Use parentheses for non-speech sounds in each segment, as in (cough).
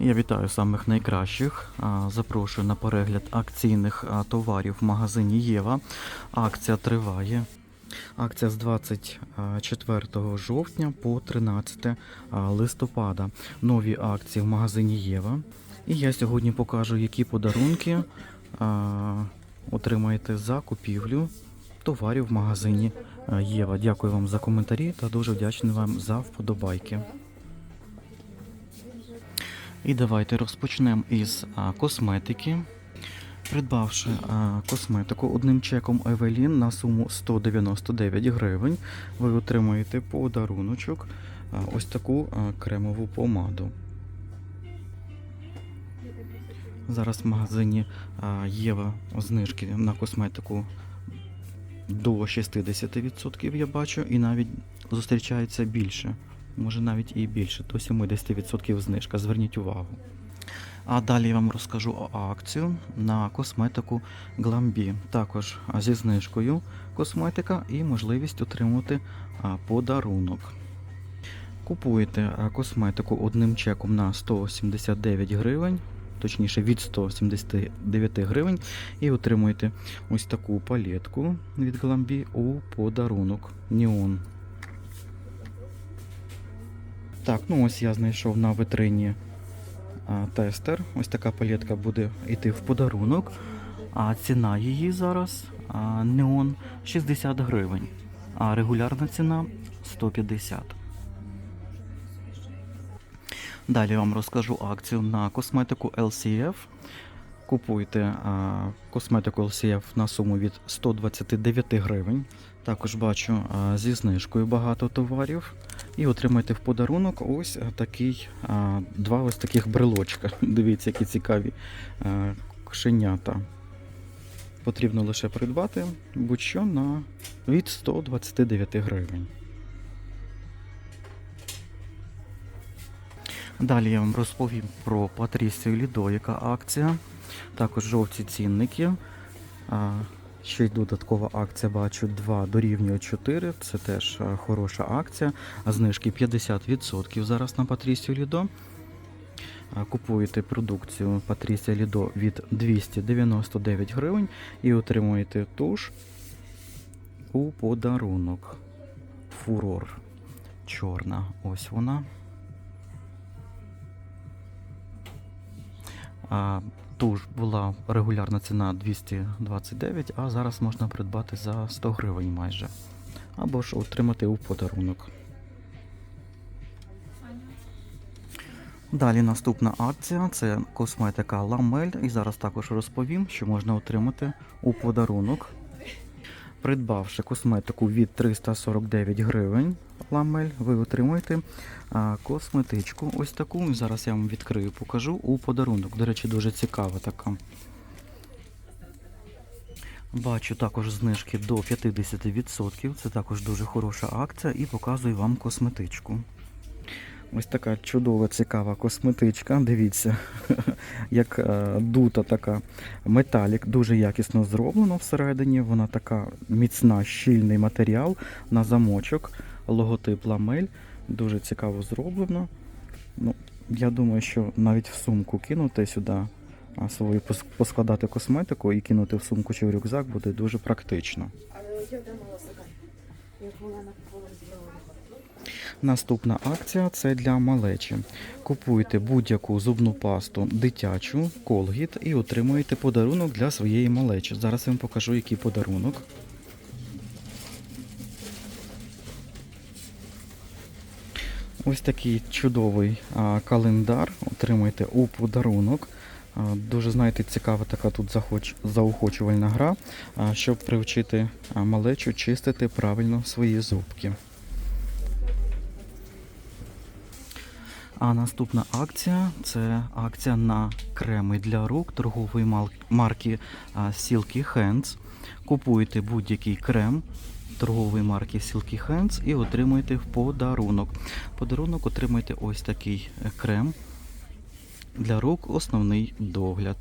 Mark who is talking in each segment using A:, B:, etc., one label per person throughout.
A: Я вітаю самих найкращих. Запрошую на перегляд акційних товарів в магазині Єва. Акція триває. Акція з 24 жовтня по 13 листопада. Нові акції в магазині Єва. І я сьогодні покажу, які подарунки отримаєте за купівлю товарів в магазині Єва. Дякую вам за коментарі та дуже вдячний вам за вподобайки. І давайте розпочнемо із косметики. Придбавши косметику одним чеком Евелін на суму 199 гривень, ви отримаєте подаруночок ось таку кремову помаду. Зараз в магазині Єва знижки на косметику до 60% я бачу, і навіть зустрічається більше. Може навіть і більше, до 70% знижка. Зверніть увагу. А далі я вам розкажу акцію на косметику Glambi. Також зі знижкою косметика і можливість отримати подарунок. Купуєте косметику одним чеком на 179 гривень, точніше від 179 гривень, і отримуєте ось таку палетку від Glambi у подарунок Neon. Так, ну ось я знайшов на витрині а, тестер. Ось така палетка буде йти в подарунок. А ціна її зараз а, неон 60 гривень, а регулярна ціна 150. Далі вам розкажу акцію на косметику LCF. Купуйте а, косметику LCF на суму від 129 гривень. Також бачу зі знижкою багато товарів. І отримайте в подарунок ось такий, два ось таких брелочка. (laughs) Дивіться, які цікаві а, кошенята. Потрібно лише придбати будь-що на від 129 гривень. Далі я вам розповім про Патрісію Лідо, яка акція. Також жовті цінники. Ще й додаткова акція, бачу, 2 дорівнює 4. Це теж хороша акція. Знижки 50% зараз на Патрісію Лідо. Купуєте продукцію Патрісія Лідо від 299 гривень і отримуєте туш у подарунок. Фурор. Чорна. Ось вона. А, ж була регулярна ціна 229, а зараз можна придбати за 100 гривень майже. Або ж отримати у подарунок. Далі наступна акція це косметика Ламель. І зараз також розповім, що можна отримати у подарунок. Придбавши косметику від 349 гривень ламель, ви отримуєте косметичку ось таку. Зараз я вам відкрию, покажу у подарунок. До речі, дуже цікава така. Бачу також знижки до 50%. Це також дуже хороша акція і показую вам косметичку. Ось така чудова, цікава косметичка. Дивіться, (laughs) як е, дута така металік, дуже якісно зроблено всередині. Вона така міцна, щільний матеріал на замочок, логотип ламель. Дуже цікаво зроблено. Ну, я думаю, що навіть в сумку кинути сюди свою поскладати косметику і кинути в сумку чи в рюкзак буде дуже практично.
B: Але я стакан. Як вона на.
A: Наступна акція це для малечі. Купуйте будь-яку зубну пасту дитячу, колгіт і отримуєте подарунок для своєї малечі. Зараз я вам покажу, який подарунок. Ось такий чудовий календар отримуєте у подарунок. Дуже, знаєте, цікава така тут заохочувальна гра, щоб привчити малечу чистити правильно свої зубки. А наступна акція це акція на креми для рук торгової марки а, Silky Hands. Купуєте будь-який крем торгової марки Silky Hands і отримуєте в подарунок. Подарунок отримуєте ось такий е, крем для рук, основний догляд.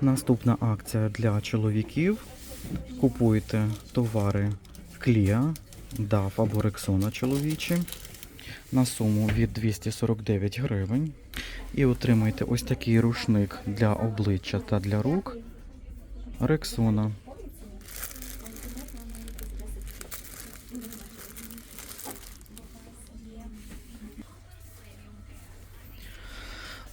A: Наступна акція для чоловіків. Купуєте товари Клія, DAF або Рексона чоловічі. на суму від 249 гривень. І отримаєте ось такий рушник для обличчя та для рук Рексона.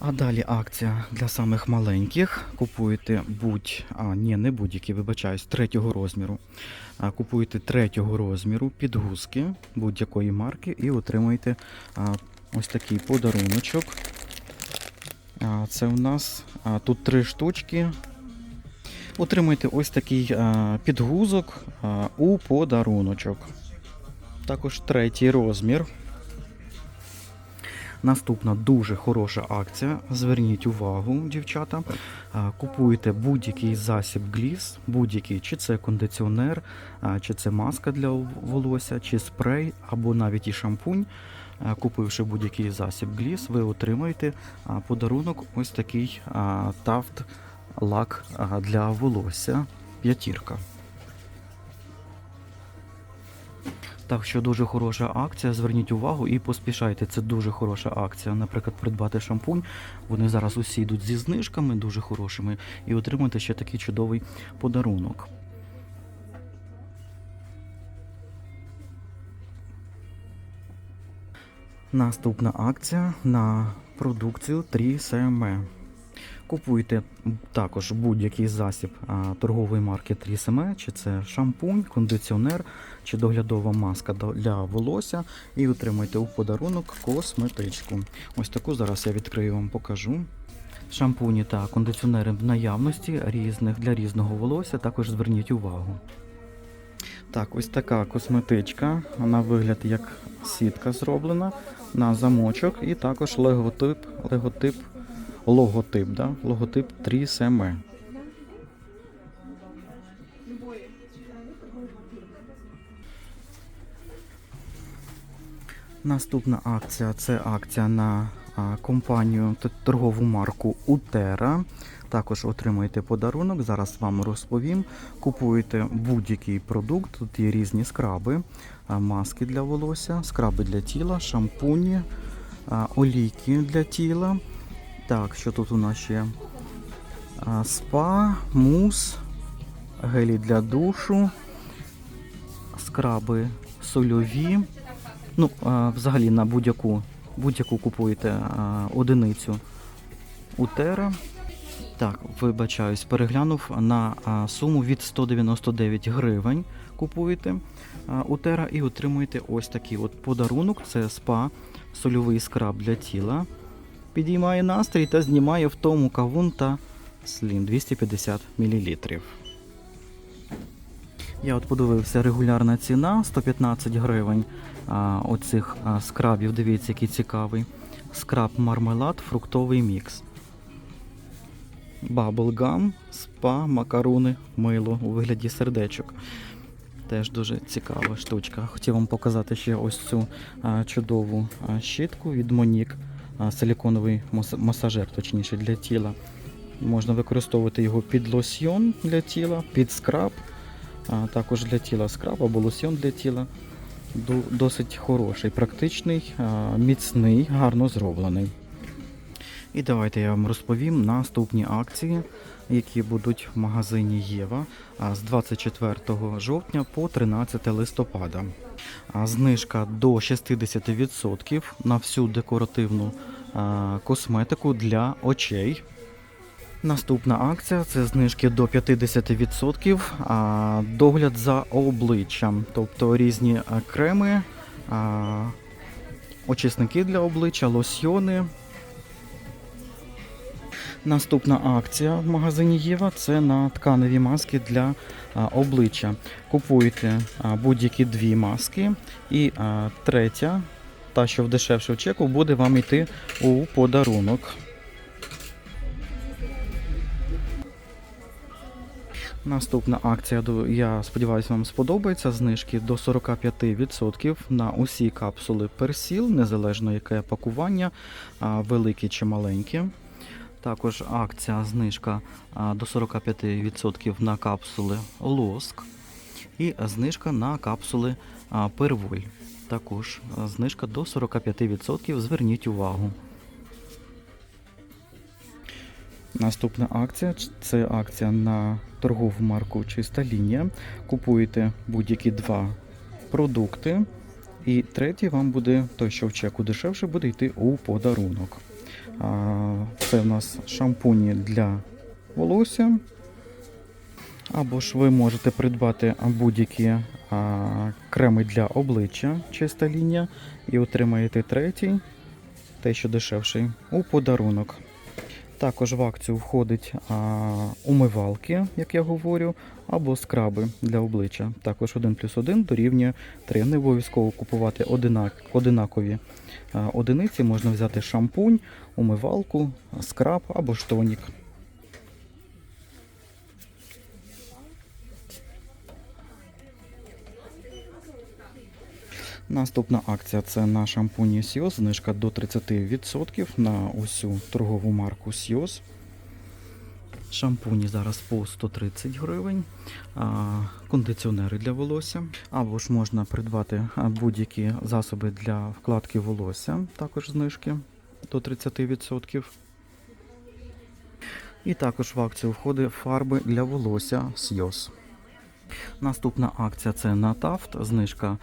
A: А далі акція для самих маленьких. Купуєте будь, а ні, не будь-які, вибачаюсь, третього розміру. Купуєте третього розміру підгузки будь-якої марки і отримуєте ось такий подаруночок. Це у нас тут три штучки. Отримуєте ось такий підгузок у подаруночок. Також третій розмір. Наступна дуже хороша акція. Зверніть увагу, дівчата. А, Купуєте будь-який засіб гліс, будь-який, чи це кондиціонер, чи це маска для волосся, чи спрей, або навіть і шампунь. Купивши будь-який засіб гліс, ви отримаєте подарунок ось такий тафт лак для волосся. П'ятірка. Так що дуже хороша акція. Зверніть увагу і поспішайте. Це дуже хороша акція. Наприклад, придбати шампунь. Вони зараз усі йдуть зі знижками дуже хорошими, і отримати ще такий чудовий подарунок. Наступна акція на продукцію 3SM. Купуйте також будь-який засіб торгової марки 3SM, чи це шампунь, кондиціонер, чи доглядова маска для волосся, і отримайте у подарунок косметичку. Ось таку зараз я відкрию вам покажу. Шампуні та кондиціонери в наявності різних для різного волосся. Також зверніть увагу. Так, ось така косметичка. На вигляд як сітка зроблена на замочок, і також логотип, логотип, логотип, да? логотип 3SM. Наступна акція це акція на компанію торгову марку Утера. Також отримуєте подарунок. Зараз вам розповім. Купуєте будь-який продукт. Тут є різні скраби, маски для волосся, скраби для тіла, шампуні, олійки для тіла. Так, що тут у нас ще? А, Спа, мус, гелі для душу, скраби сольові. Ну, а, взагалі на будь-яку будь-яку купуєте а, одиницю Утера. Так, вибачаюсь, переглянув на а, суму від 199 гривень. Купуєте а, Утера і отримуєте ось такий от подарунок. Це спа, сольовий скраб для тіла. Підіймає настрій та знімає в тому кавун та слін 250 мл. Я от подивився регулярна ціна 115 гривень а, оцих а, скрабів. Дивіться, який цікавий. Скраб мармелад, фруктовий мікс. Баблгам, спа, макаруни, мило у вигляді сердечок. Теж дуже цікава штучка. Хотів вам показати ще ось цю а, чудову а, щітку від Монік. Силіконовий масажер, точніше, для тіла. Можна використовувати його під лосьйон для тіла, під скраб, також для тіла скраб або лосьйон для тіла. Досить хороший, практичний, міцний, гарно зроблений. І давайте я вам розповім наступні акції, які будуть в магазині Єва з 24 жовтня по 13 листопада. Знижка до 60% на всю декоративну косметику для очей. Наступна акція це знижки до 50%, а, догляд за обличчям, тобто різні а, креми, а, очисники для обличчя, лосьйони. Наступна акція в магазині Єва це на тканеві маски для обличчя. Купуєте будь-які дві маски, і третя, та що в дешевшого чеку, буде вам йти у подарунок. Наступна акція, я сподіваюся, вам сподобається. Знижки до 45% на усі капсули персіл, незалежно яке пакування, великі чи маленькі. Також акція знижка до 45% на капсули лоск і знижка на капсули перволь. Також знижка до 45%. Зверніть увагу. Наступна акція це акція на торгову марку Чиста лінія. Купуєте будь-які два продукти, і третій вам буде той, що в чеку дешевше, буде йти у подарунок. Це в нас шампуні для волосся. Або ж ви можете придбати будь-які креми для обличчя, чиста лінія, і отримаєте третій, те, що дешевший, у подарунок. Також в акцію входить а, умивалки, як я говорю, або скраби для обличчя. Також 1 плюс 1 дорівнює 3. Не обов'язково купувати одинак, одинакові а, одиниці. Можна взяти шампунь, умивалку, скраб або ж тонік. Наступна акція це на шампуні Сіос. Знижка до 30% на усю торгову марку Сіос. Шампуні зараз по 130 гривень, кондиціонери для волосся. Або ж можна придбати будь-які засоби для вкладки волосся, також знижки до 30%. І також в акцію входить фарби для волосся Сйос. Наступна акція це на Тафт, знижка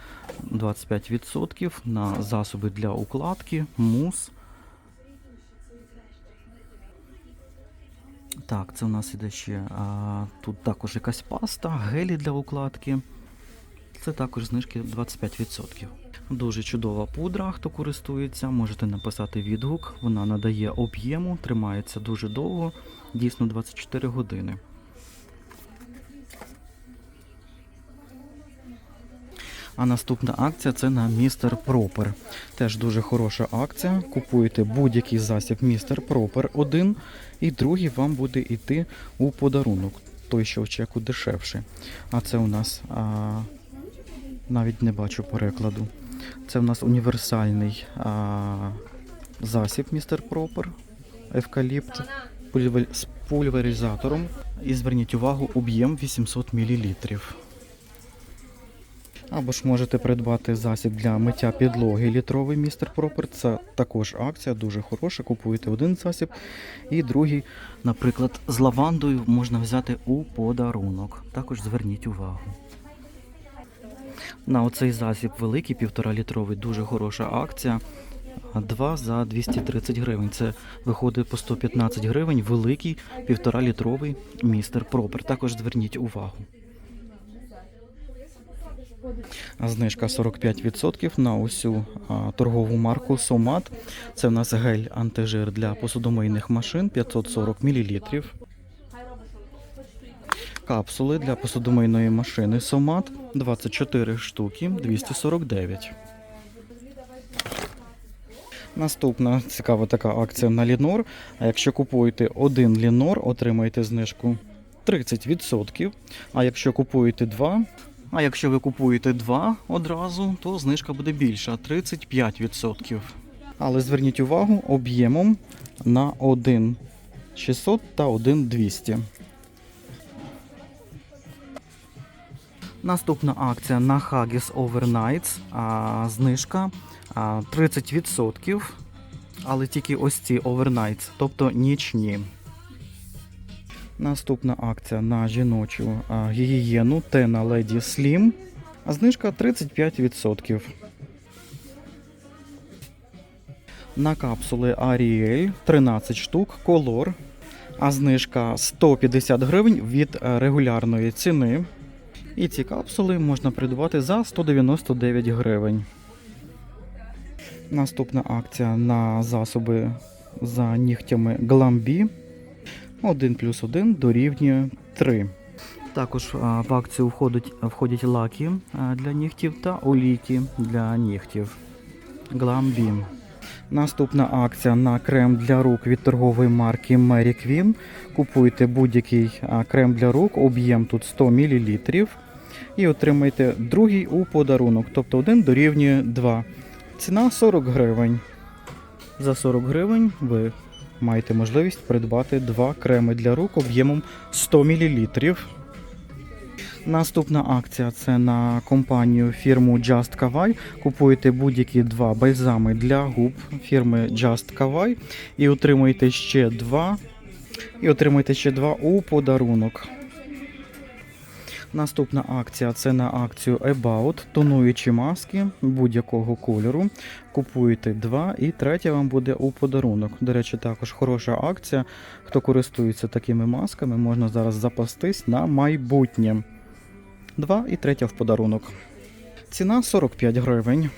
A: 25% на засоби для укладки, мус. Так, це у нас іде ще а, тут також якась паста, гелі для укладки. Це також знижки 25%. Дуже чудова пудра, хто користується, можете написати відгук. Вона надає об'єму, тримається дуже довго, дійсно 24 години. А наступна акція це на Містер Пропер. Теж дуже хороша акція. Купуєте будь-який засіб Містер Пропер один, і другий вам буде йти у подарунок. Той, що в чеку дешевший. А це у нас а, навіть не бачу перекладу. Це у нас універсальний а, засіб Містер Пропер, евкаліпт з пульверизатором. І зверніть увагу, об'єм 800 мл. Або ж можете придбати засіб для миття підлоги літровий містер Пропер. Це також акція, дуже хороша. Купуєте один засіб, і другий, наприклад, з лавандою можна взяти у подарунок. Також зверніть увагу. На оцей засіб великий, півтора літровий, дуже хороша акція. Два за 230 гривень. Це виходить по 115 гривень. Великий півтора літровий містер Пропер. Також зверніть увагу. Знижка 45% на усю торгову марку Сомат. Це в нас гель антижир для посудомийних машин 540 мл. Капсули для посудомийної машини Сомат 24 штуки 249. Наступна цікава така акція на Лінор. А якщо купуєте один Лінор, отримаєте знижку 30%. А якщо купуєте два, а якщо ви купуєте два одразу, то знижка буде більша 35%. Але зверніть увагу об'ємом на 1 600 та 1 200. Наступна акція на Haggis Overnights. А, знижка а, 30%. Але тільки ось ці Overnights, тобто нічні. Наступна акція на жіночу гігієну Tena Lady Slim. А знижка 35%. На капсули Ariel 13 штук Color. А знижка 150 гривень від е, регулярної ціни. І ці капсули можна придбати за 199 гривень. Наступна акція на засоби за нігтями Glambi. 1 плюс 1 дорівнює 3. Також в акцію входять, входять лаки для нігтів та олійки для нігтів. Glambi. Наступна акція на крем для рук від торгової марки Mary Queen. Купуйте будь-який крем для рук, об'єм тут 100 мл. І отримайте другий у подарунок, тобто один дорівнює 2. Ціна 40 гривень. За 40 гривень ви маєте можливість придбати два креми для рук об'ємом 100 мл. Наступна акція це на компанію фірму Just Kawai. Купуєте будь-які два бальзами для губ фірми Just Kawai і отримуєте ще два. І отримуєте ще два у подарунок. Наступна акція це на акцію About, тонуючі маски будь-якого кольору. Купуєте два і третя вам буде у подарунок. До речі, також хороша акція. Хто користується такими масками, можна зараз запастись на майбутнє. Два і третя в подарунок. Ціна 45 гривень.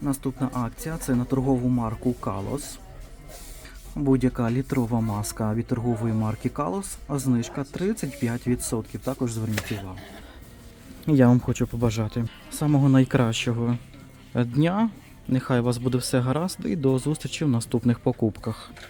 A: Наступна акція це на торгову марку Kalos. Будь-яка літрова маска від торгової марки Калос, а знижка 35%. Також зверніть увагу. Я вам хочу побажати самого найкращого дня. Нехай у вас буде все гаразд і до зустрічі в наступних покупках.